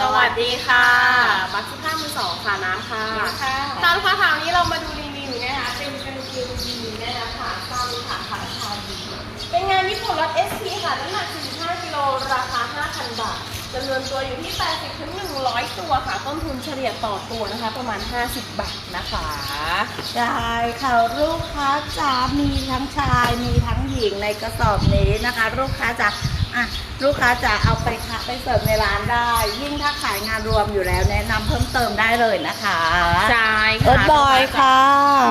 สวัสดีค่ะ บัตรสุภาพมือสองค่ะน้ำค่ะค่ะตามลูกค้าค่ะวันนี้เรามาดูรีวิวนะคะ เป็นกางเกงยีนนะคะขาสั้นค่ะขาชายยีนเป็นงานญี่ปุ่นรถ SP ค่ะ น้ำหนัก 45กิโลราคา 5,000 บาทจำนวนตัวอยู่ที่ 80ถึง100 ตัวค่ะ ต้นทุนเฉลี่ยต่อตัวนะคะ ประมาณ 50 บาทนะคะใช่ค่ะลูกค้าจ๋ามีทั้งชายมีทั้งหญิงในกระสอบนี้นะคะ ลูกค้าจ๋า อะลูกค้าจ๋าเอาไปคัดไปเสิร์ฟในร้านได้ ยิ่งถ้าขายงานรวมอยู่แล้ว แนะนำเพิ่มเติมได้เลยนะคะใช่เอิค่ะร์ธบอยค่ะ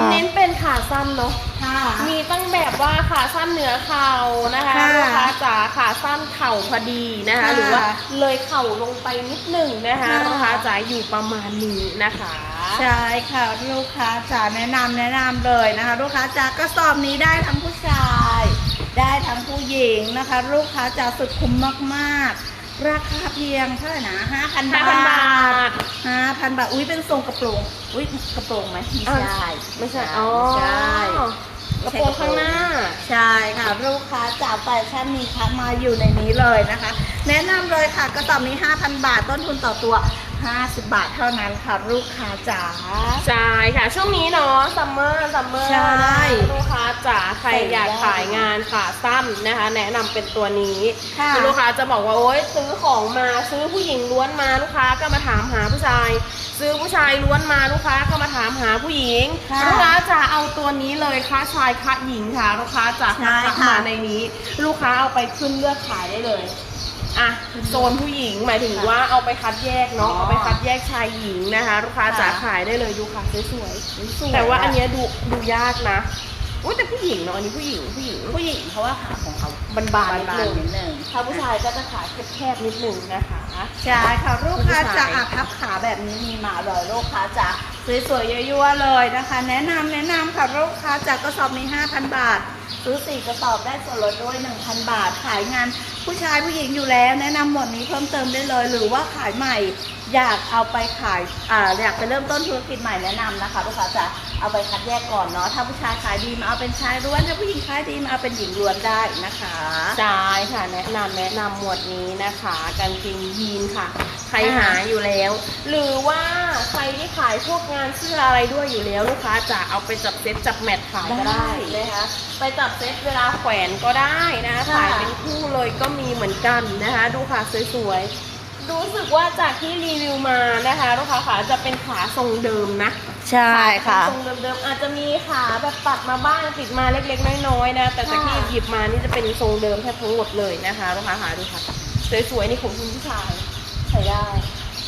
เน้นเป็นขาสั้นเนาะค่ะ มีตั้งแบบว่าขาสั้นเหนือเข่านะคะค่ะลูกค้าจ๋าขาสั้นเข่าพอดีนะคะ ค่ะหรือว่าเลยเข่าลงไปนิดหนึ่งนะคะค่ะ ลูกค้าจ๋าอยู่ประมาณนี้นะคะ ใช่ค่ะลูกค้าจ๋าแนะนำแนะนำเลยนะคะ ลูกค้าจ๋ากระสอบนี้ได้ทั้งผู้ชายได้ทั้งผู้ หญิงนะคะ ลูกค้าจ๋าสุดคุ้มมากๆ ราคาเพียงเท่าไหร่นะ5,000บาท5,000บาทห้าพันบาท อุ้ยเป็นทรงกระโปรง อุ้ยกระโปรงไหมไม่ใช่ ไม่ใช่อ๋อไม่ใช่กระโปรงข้างหน้า ใช่ค่ะ ลูกค้าจากแฟชั่นมีคัมาอยู่ในนี้เลยนะคะ แนะนำเลยค่ะกระสอบนี้ 5,000 บาทต้นทุนต่อตัว 50 บาทเท่านั้นค่ะลูกค้าจ๋า ใช่ค่ะ ช่วงนี้เนาะซัมเมอร์ซัมเมอร์ใช่ลูกค้าจ๋าใครใส่อยากได้ขายงานขาสั้นนะคะ แนะนำเป็นตัวนี้ค่ะคือลูกค้าจะบอกว่าโอ๊ยซื้อของมาซื้อผู้หญิงล้วนมาลูกค้าก็มาถามหาผู้ชาย ซื้อผู้ชายล้วนมาลูกค้าก็มาถามหาผู้หญิงค่ะลูกค้าจะเอาตัวนี้เลยค่ะชายค่ะหญิงค่ะลูกค้าจะใช่ทักค่ะ มาในนี้ ลูกค้าเอาไปขึ้นเลือกขายได้เลย อะโซนผู้หญิงหมายถึงว่าเอาไปคัดแยกเนาะอ๋อเอาไปคัดแยกชายหญิงนะคะ ลูกค้าจะค่ะขายได้เลยดูค่ะสวยสวยๆแต่ว่าอันเนี้ยดูดูยากนะอุ้ยแต่ผู้หญิงเนาะอันนี้ผู้หญิงผู้หญิงผู้หญิงเพราะว่าขาของเขาบานๆนิดบานนึงๆนิดนึงถ้าผู้ชายก็จะขายแคบๆนิดนึงนะคะใช่ค่ะลูกค้าผู้จะชายอาพับขาแบบนี้มีมาเลยลูกค้าจะสวยๆยั่วๆเลยนะคะ แนะนำแนะนำค่ะลูกค้าจากกระสอบนี้5,000 บาท ซื้อสี่กระสอบได้ส่วนลดด้วย1,000 บาท ขายงานผู้ชายผู้หญิงอยู่แล้ว แนะนำหมวดนี้เพิ่มเติมได้เลย หรือว่าขายใหม่ อยากเอาไปขายอ่าอยากจะเริ่มต้นธุรกิจใหม่แนะนำนะคะลูกค้าจะเอาไปคัดแยกก่อนเนาะถ้าผู้ชายขายดีมาเอาเป็นชายล้วนถ้าผู้หญิงขายดีมาเอาเป็นหญิงล้วนได้นะคะใช่ค่ะแนะนำแนะนำหมวดนี้นะคะกางเกงยีนค่ะ ใครหาอยู่แล้ว หรือว่าใครที่ขายพวกงานเสื้ออะไรด้วยอยู่แล้วลูกค้าจะเอาไปจับเซตจับแมทขายก็ได้นะคะไปจับเซตเวลาแขวนก็ได้นะคะค่ะ ขายเป็นคู่เลยก็มีเหมือนกันนะคะ ดูค่ะสวยๆ รู้สึกว่าจากที่รีวิวมานะคะลูกค้าขาจะเป็นขาทรงเดิมนะใช่ค่ะ ทรงเดิมๆอาจจะมีขาแบบตัดมาบ้างติดมาเล็กๆน้อยๆนะ แต่จากที่ค่ะหยิบมานี่จะเป็นทรงเดิมแทบทั้งหมดเลยนะคะลูกค้าหาดูค่ะสวยๆนี่ของคุณผู้ชายใส่ได้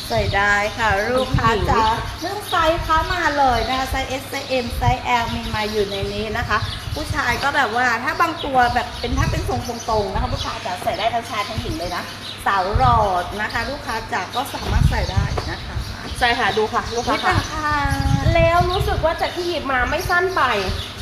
ใส่ได้ค่ะลูกค้าผู้หญิงจ๋าเรื่องไซส์ค้ามาเลยนะคะไซส์ S ไซส์ M ไซส์ L มีมาอยู่ในนี้นะคะ ผู้ชายก็แบบว่าถ้าบางตัวแบบเป็นถ้าเป็นทรงตรงๆนะคะผู้ชายจะใส่ได้ทั้งชายทั้งหญิงเลยนะสาวหลอดนะคะ ลูกค้าจ๋าก็สามารถใส่ได้นะคะใช่ค่ะดูค่ะ ลูกค้านี่ค่ะต่างค่ะ แล้วรู้สึกว่าจากที่หยิบมาไม่สั้นไป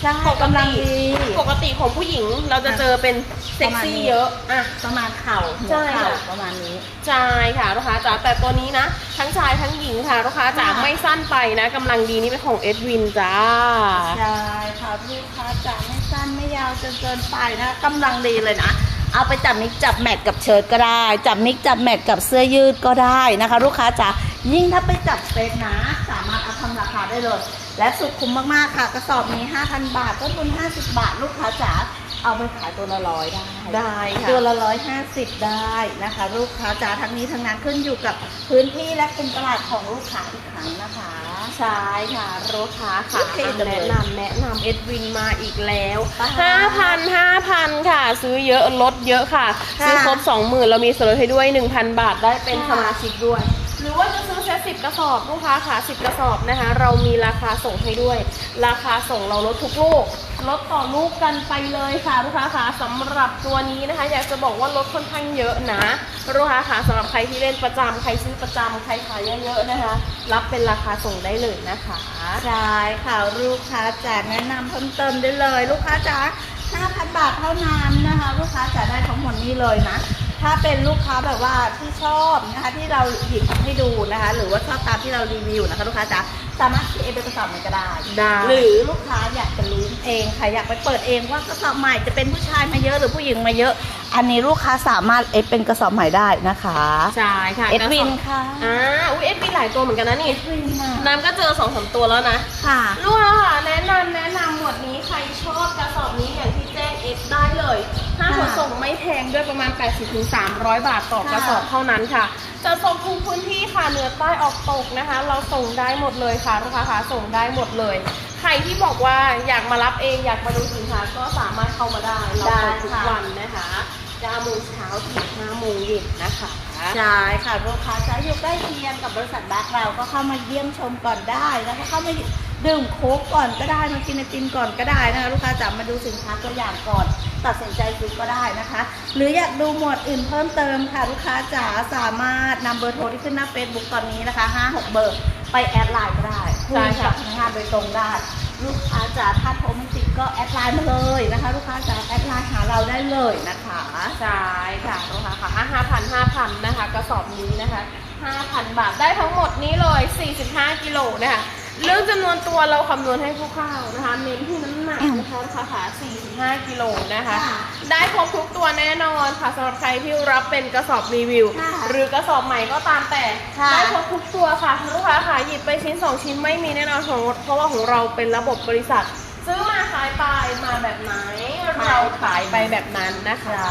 ใช่ปกกำลังติดีปกติของผู้หญิงเราจะเจอเป็นเซ็กซี่เยอะอะประมาณเข่าหัวใช่เข่าค่ะประมาณนี้ใช่ค่ะลูกค้าจ๋าแต่ตัวนี้นะ ทั้งชายทั้งหญิงค่ะลูกค้าจ๋าค่ะไม่สั้นไปนะกำลังดีนี่เป็นของเอ็ดวินจ้าใช่ค่ะลูกค้าจ๋าไม่สั้นไม่ยาวจนเกินไปนะกำลังดีเลยนะเอาไปจับมิกจับแมทกับเชิ้ตก็ได้ จับมิกจับแมทกับเสื้อยืดก็ได้นะคะ ลูกค้าจ๋ายิ่งถ้าไปจับเซตนะ ได้เลย และสุดคุ้มมากๆค่ะ กระสอบนี้ 5,000 บาทต้นทุน50 บาท ลูกค้าจ๋าเอาไปขายตัวละร้อยได้ ได้ค่ะตัวละร้อยห้าสิบได้นะคะ ลูกค้าจ๋าทั้งนี้ทั้งนั้นขึ้นอยู่กับพื้นที่และคุณตลาดของลูกค้าอีกครั้งนะคะใช่ค่ะลูกค้าค่ะโอเคจังเลยแนะนำแนะนำเอ็ดวินมาอีกแล้วค่ะห้าพันห้าพันค่ะ ซื้อเยอะลดเยอะค่ะค่ะ ซื้อครบสองหมื่นเรามีส่วนลดให้ด้วยหนึ่งพันบาทได้เป็นค่ะสมาชิกด้วย หรือว่าจะซื้อเซตสิบกระสอบลูกค้าค่ะสิบกระสอบนะคะ เรามีราคาส่งให้ด้วย ราคาส่งเราลดทุกลูกลดต่อลูกกันไปเลยค่ะลูกค้าค่ะสำหรับตัวนี้นะคะ อยากจะบอกว่าลดค่อนข้างเยอะนะลูกค้าค่ะสำหรับใครที่เล่นประจำใครซื้อประจำใครขายเยอะๆนะคะ รับเป็นราคาส่งได้เลยนะคะใช่ค่ะลูกค้าจ๋าแนะนำเพิ่มเติมได้เลย ลูกค้าจ๋า5,000 บาทเท่านั้นนะคะ ลูกค้าจ๋าได้ทั้งหมดนี้เลยนะ ถ้าเป็นลูกค้าแบบว่าที่ชอบนะคะที่เราหยิบให้ดูนะคะ หรือว่าชอบตามที่เรารีวิวนะคะลูกค้าจ๋าสามารถที่เอเป็นกระสอบไหนก็ได้ได้ หรือลูกค้าอยากจะลุ้นเองใครอยากไปเปิดเองว่ากระสอบใหม่จะเป็นผู้ชายมาเยอะหรือผู้หญิงมาเยอะ อันนี้ลูกค้าสามารถเอฟเป็นกระสอบใหม่ได้นะคะใช่ค่ะเอฟวินค่ะอ่าอุ้ยเอฟวินหลายตัวเหมือนกันนะนี่เอฟวินค่ะน้ำก็เจอสองสามตัวแล้วนะ ค่ะ ลูกค้าค่ะแนะนำแนะนำหมวดนี้ใครชอบกระสอบนี้อย่างที่ แจ้งเอฟได้เลยค่าขนส่งไม่แพงด้วยประมาณ 80-300 บาทต่อกระสอบเท่านั้นค่ะ จะส่งทุกพื้นที่ค่ะเหนือใต้ออกตกนะคะ เราส่งได้หมดเลยค่ะลูกค้าค่ะส่งได้หมดเลย ใครที่บอกว่าอยากมารับเองอยากมาดูสินค้าก็สามารถเข้ามาได้เราเปิดทุกได้ค่ะวันนะคะ9โมงเช้าถึง5โมงเย็นนะคะใช่ค่ะลูกค้าจะอยู่ใกล้เคียงกับบริษัทแบ็คเราก็เข้ามาเยี่ยมชมก่อนได้แล้วก็เข้ามา ดื่มโค้กก่อนก็ได้มากินไอติมก่อนก็ได้นะคะลูกค้าจะมาดูสินค้าตัวอย่างก่อน ตัดสินใจซื้อก็ได้นะคะ หรืออยากดูหมวดอื่นเพิ่มเติมค่ะลูกค้าจ๋าสามารถนำเบอร์โทรที่ขึ้นหน้าเฟซบุ๊กตอนนี้นะคะ5 6เบอร์ไปแอดไลน์ก็ได้คุยกับพนักงานโดยตรงได้ลูกค้าจ๋าถ้าโทรไม่ติดก็แอดไลน์มาเลยนะคะ ลูกค้าจ๋าแอดไลน์หาเราได้เลยนะคะใช่ค่ะลูกค้าค่ะห้าพันห้าพันนะคะกระสอบนี้นะคะห้าพันบาทได้ทั้งหมดนี้เลย 45 กิโลนะคะ เรื่องจำนวนตัวเราคำนวณให้คร่าวๆนะคะ เน้นที่น้ำหนักนะคะราคาค่ะ45กิโลนะคะค่ะได้ครบทุกตัวแน่นอนค่ะสำหรับใครที่รับเป็นกระสอบรีวิว ค่ะหรือกระสอบใหม่ก็ตามแต่ค่ะ ได้ครบทุกตัวค่ะลูกค้าค่ะหยิบไปชิ้น 2 ชิ้นไม่มีแน่นอนของเพราะว่าของเราเป็นระบบบริษัท ซื้อมาขายไปมาแบบไหน เราขายไปแบบนั้นนะคะ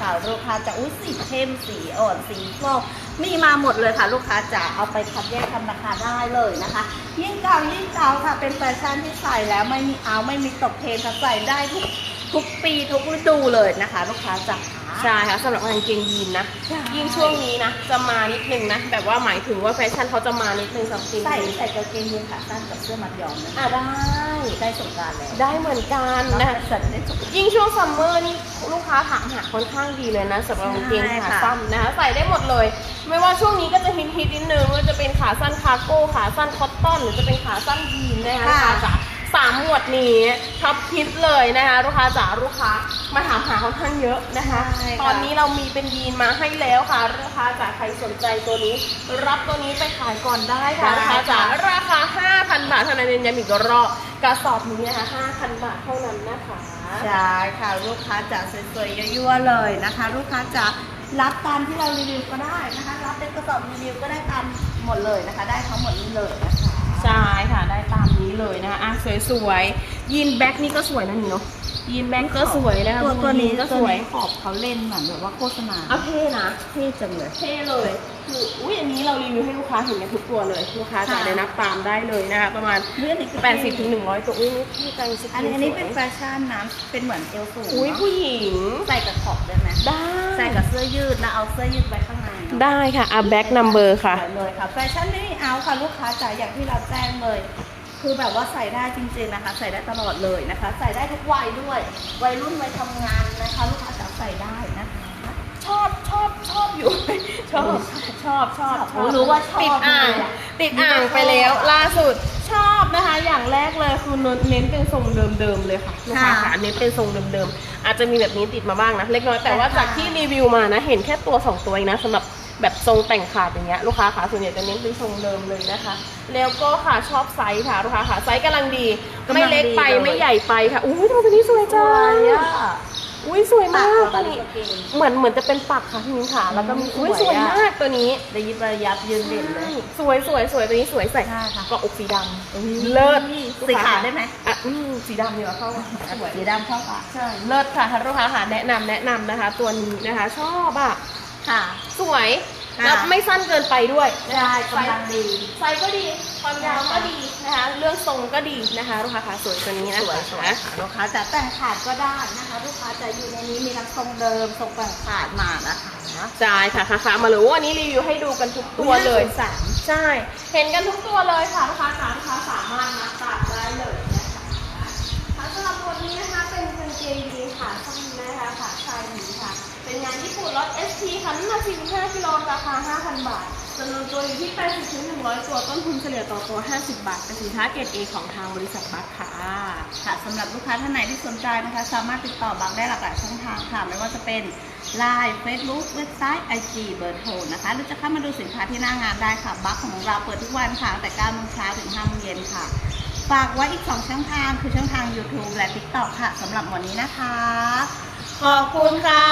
ค่ะลูกค้าจะอุ้ยสีเข้มสีอ่อนสีฟอก มีมาหมดเลยค่ะลูกค้าจะเอาไปคัดแยกทำราคาได้เลยนะคะ ยิ่งเก่ายิ่งเก่าค่ะ เป็นแฟชั่นที่ใส่แล้วไม่มีเอาไม่มีตกเทรนด์ค่ะใส่ได้ทุกทุกปีทุกฤดูเลยนะคะ ลูกค้าจ๋า ใช่ค่ะสำหรับกางเกงยีนนะ ใช่ ยิ่งช่วงนี้นะ จะมานิดนึงนะ แบบว่าหมายถึงว่าแฟชั่นเขาจะมานิดนึงสำหรับกางเกงใส่ยีนใส่กางเกงยีนขาสั้นกับเสื้อมัดย้อมนะอะได้ ได้สงกรารแล้วได้เหมือนกันนะ ใส่ได้สงกรานต์ ยิ่งช่วงซัมเมอร์นี่ลูกค้าถามหาค่อนข้างดีเลยนะสำหรับกางเกงใช่ขาค่ะสั้นนะคะใส่ได้หมดเลย ไม่ว่าช่วงนี้ก็จะฮิตฮิตๆนิดนึงว่าจะเป็นขาสั้นคาร์โก้ขาสั้นคอตตอนหรือจะเป็นขาสั้นยีนนะคะลูกค้าจ๋าสามหมวดนี้ท็อปฮิตเลยนะคะลูกค้าจ๋าลูกค้ามาถามหาค่อนข้างเยอะนะคะ ใช่ค่ะ ตอนนี้เรามีเป็นยีนมาให้แล้วค่ะลูกค้าจ๋าใครสนใจตัวนี้ รับตัวนี้ไปขายก่อนได้ค่ะลูกค้าจ๋าราคา 5,000 บาทเท่านั้นเองย้ำอีกรอบกระสอบนี้นะคะ5,000 บาทเท่านั้นนะคะ ใช่ค่ะลูกค้าจะสวยๆยั่วๆเลยนะคะ ลูกค้าจะ รับตามที่เรารีวิวก็ได้นะคะ รับเป็นกระสอบรีวิวก็ได้ตามหมดเลยนะคะ ได้ทั้งหมดนี้เลยนะคะใช่ค่ะได้ตามนี้เลยนะคะอะสวยๆยีนแบ็คนี่ก็สวยนะนี่เนาะยีนแบ็คก็สวยนะคะตัวตัวนี้ก็ก็สสววยยขอบเขาเล่นเหมือนแบบว่าโฆษณาเอาเท่นะเท่จังเลย เท่เลย คืออุ้ยอันนี้เรารีวิวให้ลูกค้าเห็นกันทุกตัวเลยลูกค้าจะค่ะได้นับตามได้เลยนะคะประมาณเรื่องนี้คือ80ถึง100ตัวอุ้ยนี่ที่ใจสิอันนี้อันนี้เป็นแฟชั่นนะเป็นเหมือนเอวสูงอุ้ยเนอะผู้หญิงใส่กับขอบได้ไหมได้ใส่กับเสื้อยืดแล้วเอาเสื้อยืดไว้ข้างในเนอะได้ค่ะอะแบ็คนัมเบอร์ค่ะสวยเลยค่ะแฟชั่นไม่เอาค่ะลูกค้าจ๋าอย่างที่เราแจ้งเลยคือแบบว่าใส่ได้จริงๆนะคะ ใส่ได้ตลอดเลยนะคะ ใส่ได้ทุกวัยด้วย วัยรุ่นวัยทำงานนะคะ ลูกค้าจ๋าใส่ได้นะคะชอบ ชอบชอบอยู่ชอบชอบชอบรู้ว่าชอบติดอ่างเลยอะติดอ่างไปแล้วล่าสุดชอบนะคะ อย่างแรกเลยคือเน้นเป็นทรงเดิมๆเลยค่ะลูกค้าค่ะเน้นเป็นทรงเดิมๆอาจจะมีแบบนี้ติดมาบ้างนะเล็กน้อยแต่ว่าจากที่รีวิวมานะ เห็นแค่ตัวสองตัวเองนะสำหรับแบบทรงแต่งขาดอย่างเงี้ยลูกค้าขาส่วนใหญ่จะเน้นเป็นทรงเดิมเลยนะคะ แล้วก็ค่ะชอบไซส์ค่ะลูกค้าค่ะไซส์กำลังดี ไม่เล็กไปไม่ใหญ่ไปค่ะอุ้ยตัวนี้สวยสจัวยง อะอุ้ยสวยปามากกเราตัวดีนี้กว่าเก่งเหมือนเหมือนจะเป็นปักค่ะพี่มิ้นค่ะ แล้วก็มีอืมอุ้ยสสววยยอะมากตัวนี้ระยิบระยับยืนเด่นเลย สวยสวยสวยตัวนี้สวยใส่ใช่ค่ะเกาะอกสีดำเลิศสีขาวได้ไหมอะอืมสีดำดีกว่าเข้าสวยสีดำเข้าปะใช่เลิศค่ะท่านลูกค้าค่ะแนะนำแนะนำนะคะ ตัวนี้นะคะ ชอบอะค่ะ สวยค่ะ แล้วไม่สั้นเกินไปด้วยนะคะได้ไซกำลังส์ดีไซส์ก็ดีความยาวก็ดีนะคะ เรื่องทรงก็ดีนะคะ ลูกค้าค่ะสวยตัวนี้นะสวยคะสวยค่ะลูกค้าจะแต่งขาดก็ได้นะคะ ลูกค้าจะอยู่ในนี้มีทั้งทรงเดิมทรงแต่งขาดมานะคะใช่ค่ะค่ะมาเลยวันนี้รีวิวให้ดูกันทุกตัวเลยสามใช่เห็นกันทุกตัวเลยค่ะลูกค้าจ๋าลูกค้าสามารถนับตัดได้เลยนะคะค่ะสำหรับตัวนี้นะคะเป็นกางเกงยีนขาสั้นนะคะ ขาชายหญิงค่ะเป็นงานญี่ปุ่นรถ ST ค่ะน้ำหนัก45กิโลราคา 5,000 บาทจำนวนตัวอยู่ที่ 80ถึง100 ตัวต้นทุนเฉลี่ยต่อตัว 50 บาทเป็นสินค้าเกรด A ของทางบริษัทบัคค่ะค่ะสำหรับลูกค้าท่านไหนที่สนใจนะคะ สามารถติดต่อบังได้หลากหลายช่องทางค่ะ ไม่ว่าจะเป็น Line Facebook เว็บไซต์ IG เบอร์โทรนะคะ หรือจะเข้ามาดูสินค้าที่หน้างานได้ค่ะ บัคของเราเปิดทุกวันค่ะตั้งแต่9โมงเช้าถึง5โมงเย็นค่ะ ฝากไว้อีก 2 ช่องทางคือช่องทาง YouTube และ TikTok ค่ะสำหรับวันนี้นะคะ ขอบคุณค่ะ